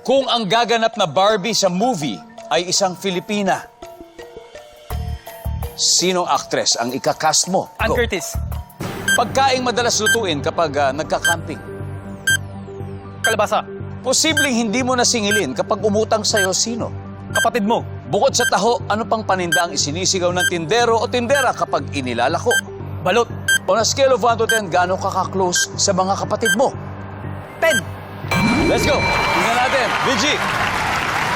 Kung ang gaganap na Barbie sa movie ay isang Filipina, sinong actress ang ikakast mo? Ann Go. Curtis. Pagkaing madalas lutuin kapag ah, nagka-camping. Kalabasa. Posibleng hindi mo nasingilin kapag umutang sa'yo sino? Kapatid mo. Bukod sa taho, ano pang paninda ang isinisigaw ng tindero o tindera kapag inilalako? Balot. On a scale of 1 to 10, gaano ka ka-close sa mga kapatid mo? Ten. Let's go! Tingnan natin. Vigi,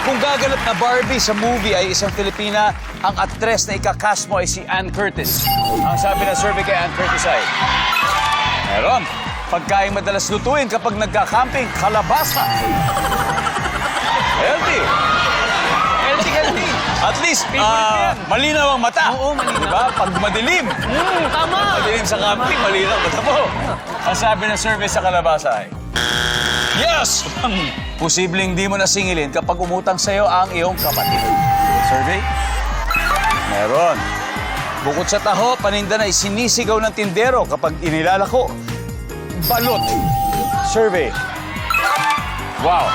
kung gaganap na Barbie sa movie ay isang Filipina, ang actress na ikakast mo ay si Ann Curtis. Ang sabi ng survey kay Ann Curtis ay... Meron. Pagkain madalas lutuin kapag nagka-camping, kalabasa. Healthy. Healthy, healthy. At least, yan. malinaw ang mata. Oo, malinaw. Diba? Pag madilim, Mm, tama. madilim sa camping, malinaw ang mata mo. Ang sabi ng survey sa kalabasa ay... Yes! Posibleng di mo nasingilin kapag umutang sa'yo ang iyong kapatid. Survey? Meron. Bukod sa taho, paninda na isinisigaw ng tindero kapag inilalako. Balot. Survey. Wow.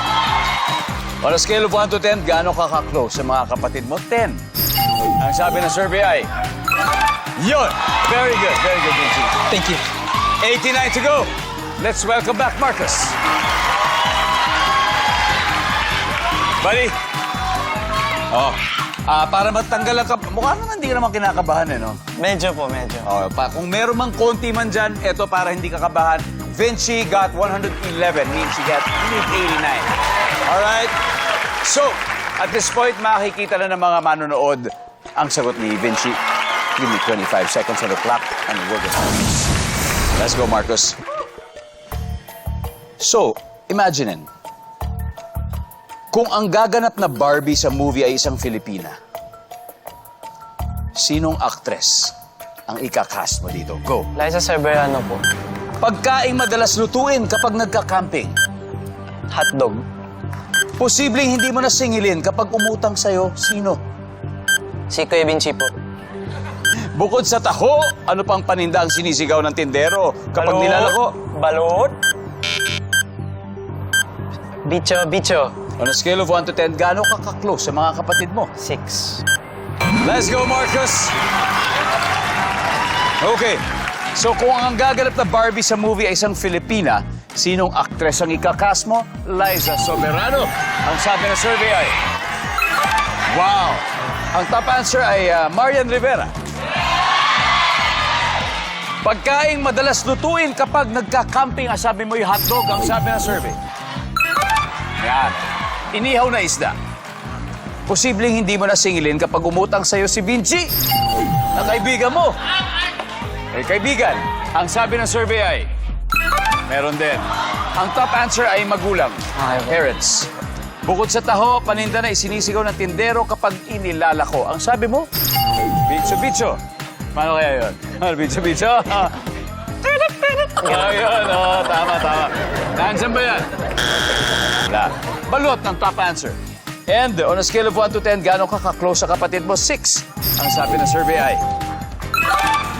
On a scale of 1 to 10, gaano ka ka-close sa mga kapatid mo? 10. Ang sabi ng survey ay... Yun! Very good, very good, Vinci. Thank you. 89 to go. Let's welcome back Marcus. Buddy. Oh. Ah, para matanggal ang kap... Mukha naman hindi ka naman kinakabahan eh, no? Medyo po, medyo. Oh, pa, kung meron mang konti man dyan, eto para hindi ka kabahan. Vinci got 111, means she got 89. Alright? So, at this point, makikita na ng mga manonood ang sagot ni Vinci. Give me 25 seconds on the clock and we're gonna Let's go, Marcos. So, imaginein. Kung ang gaganap na Barbie sa movie ay isang Filipina, sinong actress ang ikakast mo dito? Go. Liza Cerberano po. Pagkaing madalas lutuin kapag nagka-camping. Hotdog. Posibleng hindi mo nasingilin kapag umutang sa'yo, sino? Si Kuya Vinci po. Bukod sa taho, ano pang paninda ang sinisigaw ng tindero kapag Balot. nilalako? Balot. Bicho, bicho. On a scale of 1 to 10, gaano ka ka-close sa mga kapatid mo? Six. Let's go, Marcus! Okay. So kung ang gaganap na Barbie sa movie ay isang Filipina, sinong actress ang ikakast mo? Liza Soberano. Ang sabi ng survey ay... Wow! Ang top answer ay ah, Marian Rivera. Pagkaing madalas lutuin kapag nagka-camping, ang sabi mo yung hotdog, ang sabi ng survey. Yan. Inihaw na isda. Posibleng hindi mo nasingilin kapag umutang sa'yo si Vinci, na kaibigan mo. Eh, kaibigan, ang sabi ng survey ay, meron din. Ang top answer ay magulang, parents. Bukod sa taho, paninda na isinisigaw ng tindero kapag inilalako. Ang sabi mo, bicho, bicho. Paano kaya yun? Ano, bicho, bicho? Ayun, oh, tama, tama. Nandiyan ba yan? Wala. Balot ang top answer. And on a scale of 1 to 10, gaano ka ka-close sa kapatid mo? 6. Ang sabi ng survey ay...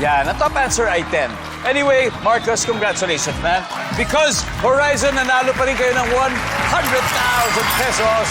Yan, ang top answer ay 10. Anyway, Marcus, congratulations, man. Because Horizon, nanalo pa rin kayo ng 100,000 pesos.